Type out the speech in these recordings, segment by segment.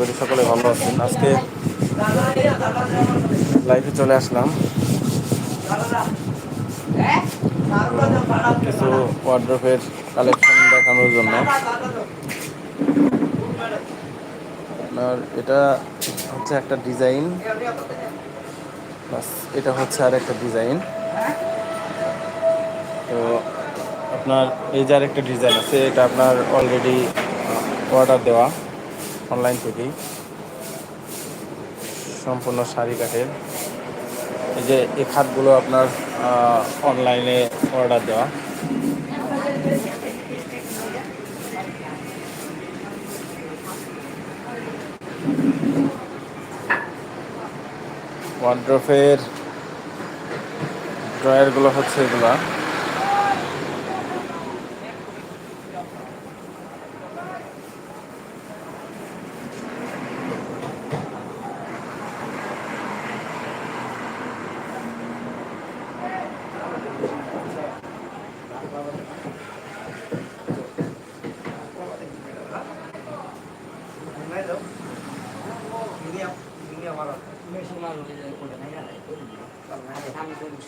করি সকলে ভালো আছেন। আজকে লাইভে চলে আসলাম। কিছু ওয়ার্ড্রপের কালেকশন দেখানোর জন্য। আপনার এটা হচ্ছে একটা ডিজাইন বাস, এটা হচ্ছে আর একটা ডিজাইন তো আপনার এই যে আরেকটা ডিজাইন আছে, এটা আপনার অলরেডি অর্ডার দেওয়া। অনলাইন থেকেই সম্পূর্ণ শাড়ি কাঠের এই যে এই খাতগুলো আপনার অনলাইনে অর্ডার দেওয়া। ওয়ার্ড্রফের ড্রয়ারগুলো হচ্ছে এগুলা।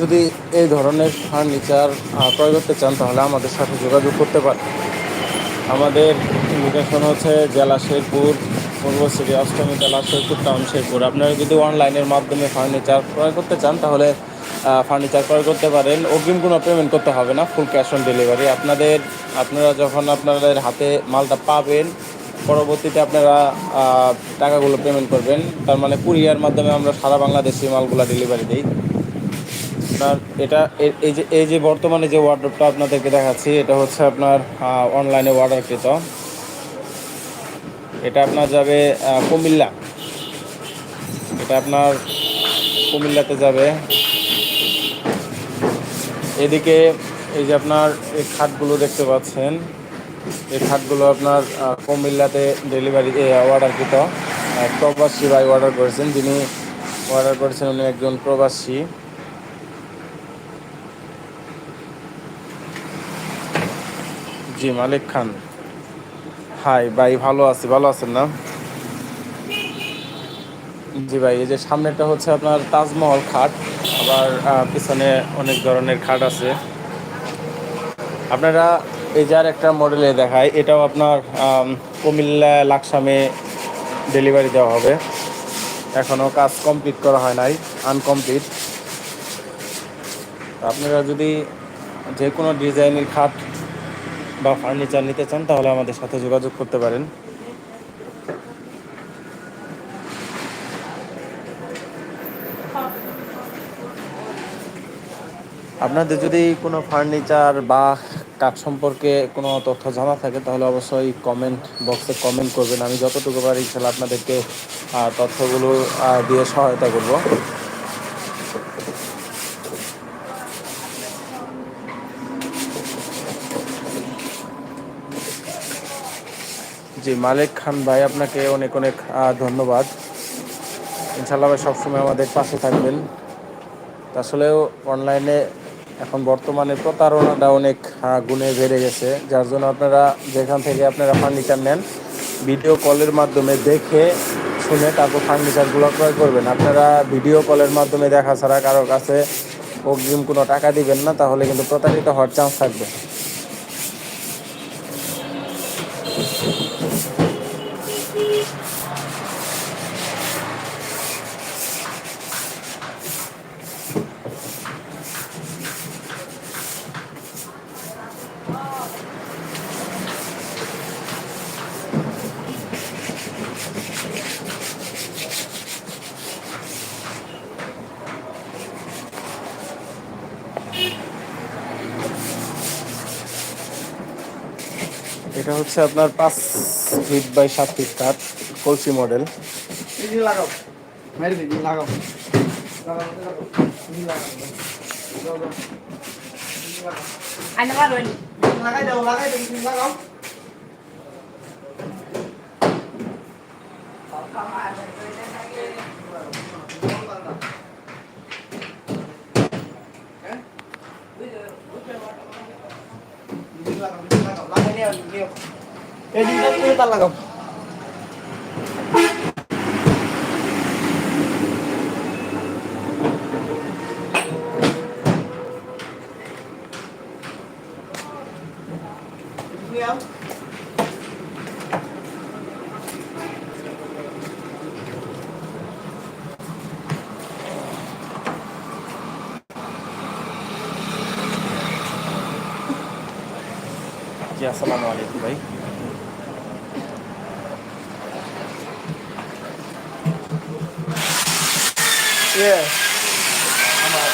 যদি এই ধরনের ফার্নিচার ক্রয় করতে চান, তাহলে আমাদের সাথে যোগাযোগ করতে পারেন। আমাদের লোকেশন হচ্ছে জেলা শেরপুর, পূর্ব সিটি, অষ্টমী জেলা শেরপুর টাউন শেরপুর আপনারা যদি অনলাইনের মাধ্যমে ফার্নিচার ক্রয় করতে চান, তাহলে ফার্নিচার ক্রয় করতে পারেন। অগ্রিম কোনো পেমেন্ট করতে হবে না ফুল ক্যাশ অন ডেলিভারি আপনাদের, আপনারা যখন আপনাদের হাতে মালটা পাবেন, পরবর্তীতে আপনারা টাকাগুলো পেমেন্ট করবেন। তার মানে কুরিয়ার মাধ্যমে আমরা সারা বাংলাদেশে মালগুলো ডেলিভারি দিই। আপনার এটা এই যে এই যে বর্তমানে যে ওয়ার্ডরোবটা আপনাদেরকে দেখাচ্ছি, এটা হচ্ছে আপনার অনলাইনে অর্ডারকৃত এটা আপনার যাবে কুমিল্লা। এটা আপনার কুমিল্লাতে যাবে। এদিকে এই যে আপনার এই খাটগুলো দেখতে পাচ্ছেন, এই খাটগুলো আপনার কুমিল্লাতে ডেলিভারি অর্ডারকৃত প্রবাসী ভাই অর্ডার করেছেন, যিনি অর্ডার করেছেন, উনি একজন প্রবাসী। জি, মালিক খান। হাই, ভাই, ভালো আছি, ভালো আছেন না? জি, ভাই, এই যে সামনেটা হচ্ছে আপনার তাজমহল খাট, আবার পিছনে অনেক ধরনের খাট আছে। আপনারা এই যার একটা মডেলে দেখায় এটাও আপনার কুমিল্লা লাকসামে ডেলিভারি দেওয়া হবে। এখনও কাজ কমপ্লিট করা হয় নাই, আনকমপ্লিট। আপনারা যদি যে কোনো ডিজাইনের খাট বা ফার্নিচার নিতে চান, তাহলে আমাদের সাথে যোগাযোগ করতে পারেন। আপনাদের যদি কোনো ফার্নিচার বা কাঠ সম্পর্কে কোনো তথ্য জানা থাকে, তাহলে অবশ্যই কমেন্ট বক্সে কমেন্ট করবেন। আমি যতটুকু পারি, ইনশাল্লাহ আপনাদেরকে তথ্যগুলো দিয়ে সহায়তা করব। মালিক খান ভাই, আপনাকে অনেক অনেক ধন্যবাদ। ইনশাল্লাহ ভাই সবসময় আমাদের পাশে থাকবেন। আসলেও অনলাইনে এখন বর্তমানে প্রতারণাটা অনেক গুণে বেড়ে গেছে। যার জন্য আপনারা যেখান থেকে আপনারা ফার্নিচার নেন, ভিডিও কলের মাধ্যমে দেখে শুনে তারপর ফার্নিচারগুলো ক্রয় করবেন। আপনারা ভিডিও কলের মাধ্যমে দেখা ছাড়া কারোর কাছে অগ্রিম কোনো টাকা দিবেন না, তাহলে কিন্তু প্রতারিত হওয়ার চান্স থাকবে। Thanks. হচ্ছে আপনার পাঁচ ফিট বাই সাত ফিট কাঠ কলসি মডেল লাগাও লাগাও লাগাও লাগাও লাগাও আইনা। ভালো হয়নি লাগাই দাও লাগাই দাও লাগাও। এই দিকটা তুমি তার জি আসসালামু আলাইকুম ভাই. আমার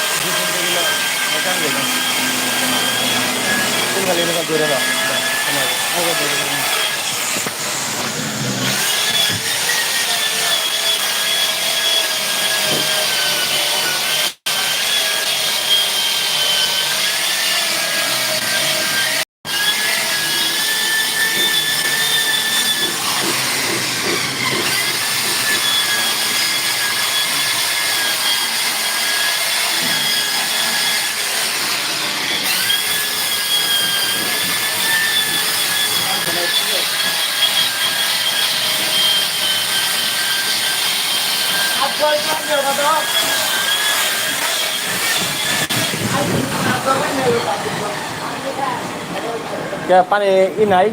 পানি ই নাই।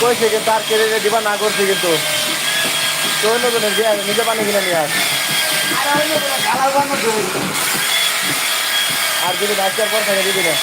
কইছে কিন্তু তার কেড়ে দিবা না করছে কিন্তু। তো অন্য জনের দিয়ে নিজে পানি কিনে নিয়ে আস। আর যদি বাচ্চার পর থাকে দিবি না।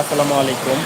আসসালামু আলাইকুম।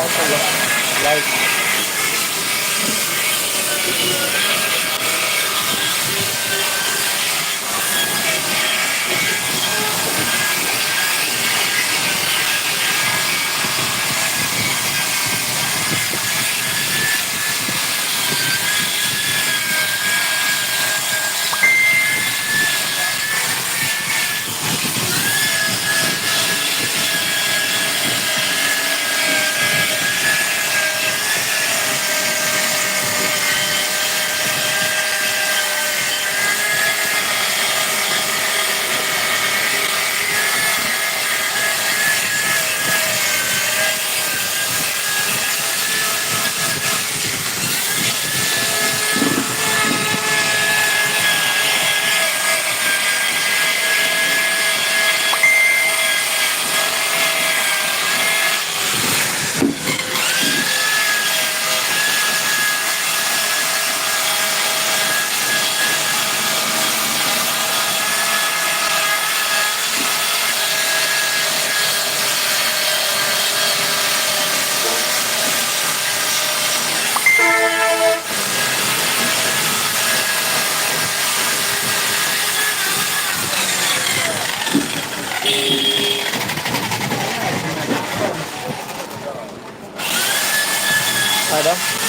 like Ada?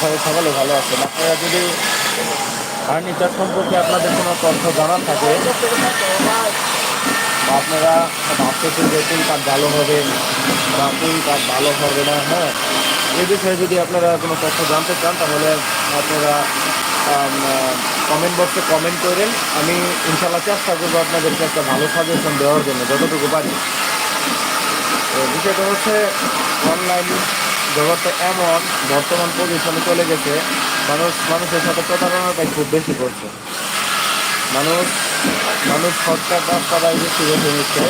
করি সকলে ভালো আছেন আপনারা যদি ফার্নিচার সম্পর্কে আপনাদের কোনো তথ্য জানার থাকে আপনারা ভাবতেছেন যে কোন কাঠ ভালো হবে বা কোন কাজ ভালো হবে না হ্যাঁ এই বিষয়ে যদি আপনারা কোনো তথ্য জানতে চান, তাহলে আপনারা কমেন্ট বক্সে কমেন্ট করেন। আমি ইনশাল্লাহ চেষ্টা করব আপনাদেরকে একটা ভালো সাজেশন দেওয়ার জন্য, যতটুকু পারি। তো বিষয়টা হচ্ছে অনলাইন জগৎটা এমন বর্তমান পজিশনে চলে গেছে, মানুষ, মানুষের সাথে প্রতারণাটাই খুব বেশি করছে। মানুষ মানুষ শর্টকাট রাস্তাটাই বেশি বেছে নিচ্ছে।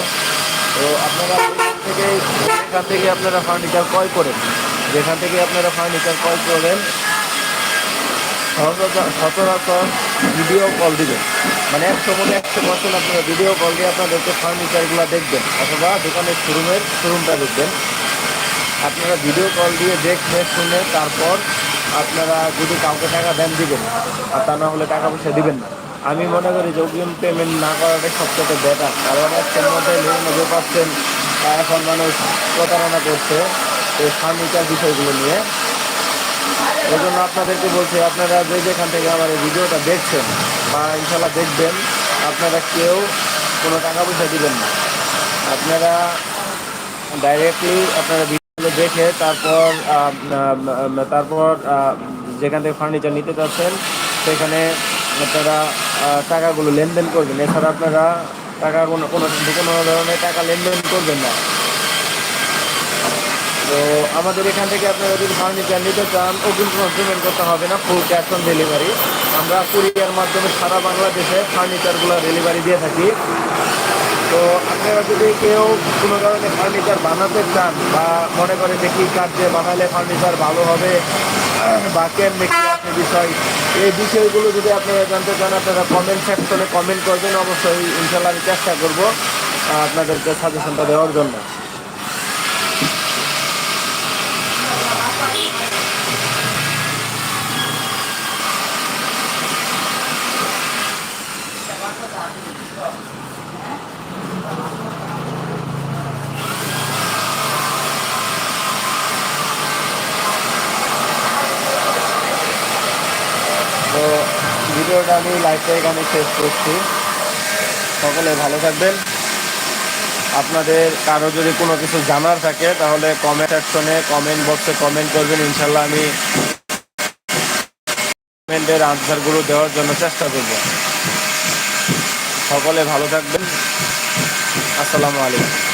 তো আপনারা থেকে যেখান থেকে আপনারা ফার্নিচার ক্রয় করেন। যেখান থেকে আপনারা ফার্নিচার ক্রয় করেন, সচরাচর ভিডিও কল দিবেন। মানে একশো মনে একশো পার্সেন্ট আপনারা ভিডিও কল দিয়ে আপনাদেরকে ফার্নিচারগুলো দেখবেন। অথবা দোকানের শোরুমের শোরুমটা দেখবেন। আপনারা ভিডিও কল দিয়ে দেখে শুনে তারপর আপনারা যদি কাউকে টাকা দেন দিবেন, আর তা না হলে টাকা পয়সা দিবেন না। আমি মনে করি যে অগ্রিম পেমেন্ট না করাটাই সবথেকে বেটার কারণ আজকের মধ্যে নিরানব্বই পার্সেন্ট এখন মানুষ প্রতারণা করছে এই ফার্নিচার বিষয়গুলো নিয়ে। এই জন্য আপনাদেরকে বলছি, আপনারা যে যেখান থেকে আমার এই ভিডিওটা দেখছেন বা ইনশাল্লাহ দেখবেন, আপনারা কেউ কোনো টাকা পয়সা দিবেন না। আপনারা ডাইরেক্টলি আপনারা দেখে তারপর তারপর যেখান থেকে ফার্নিচার নিতে চাচ্ছেন সেখানে আপনারা টাকাগুলো লেনদেন করবেন। এছাড়া আপনারা টাকা কোনো কোনো ধরনের টাকা লেনদেন করবেন না। তো আমাদের এখান থেকে আপনারা যদি ফার্নিচার নিতে চান, অগ্রিম কোনো পেমেন্ট করতে হবে না ফুল ক্যাশ অন ডেলিভারি আমরা কুরিয়ার মাধ্যমে সারা বাংলাদেশে ফার্নিচারগুলো ডেলিভারি দিয়ে থাকি। তো আপনারা যদি কেউ কোনো ধরনের ফার্নিচার বানাতে চান বা মনে করে যে কী কাজে বানালে ফার্নিচার ভালো হবে বা কেমনি আপনি আছে বিষয় এই বিষয়গুলো যদি আপনারা জানতে চান আপনারা কমেন্ট সেকশনে কমেন্ট করবেন। অবশ্যই ইনশাল্লাহ আমি চেষ্টা করব আপনাদেরকে সাজেশনটা দেওয়ার জন্য। ভিডিওটা আমি লাইভটা এখানে শেষ করছি। সকলে ভালো থাকবেন। আপনাদের কারও যদি কোনো কিছু জানার থাকে, তাহলে কমেন্ট সেকশনে কমেন্ট বক্সে কমেন্ট করবেন। ইনশাল্লাহ আমি কমেন্টের আনসারগুলো দেওয়ার জন্য চেষ্টা করব। সকলে ভালো থাকবেন। আসসালামু আলাইকুম।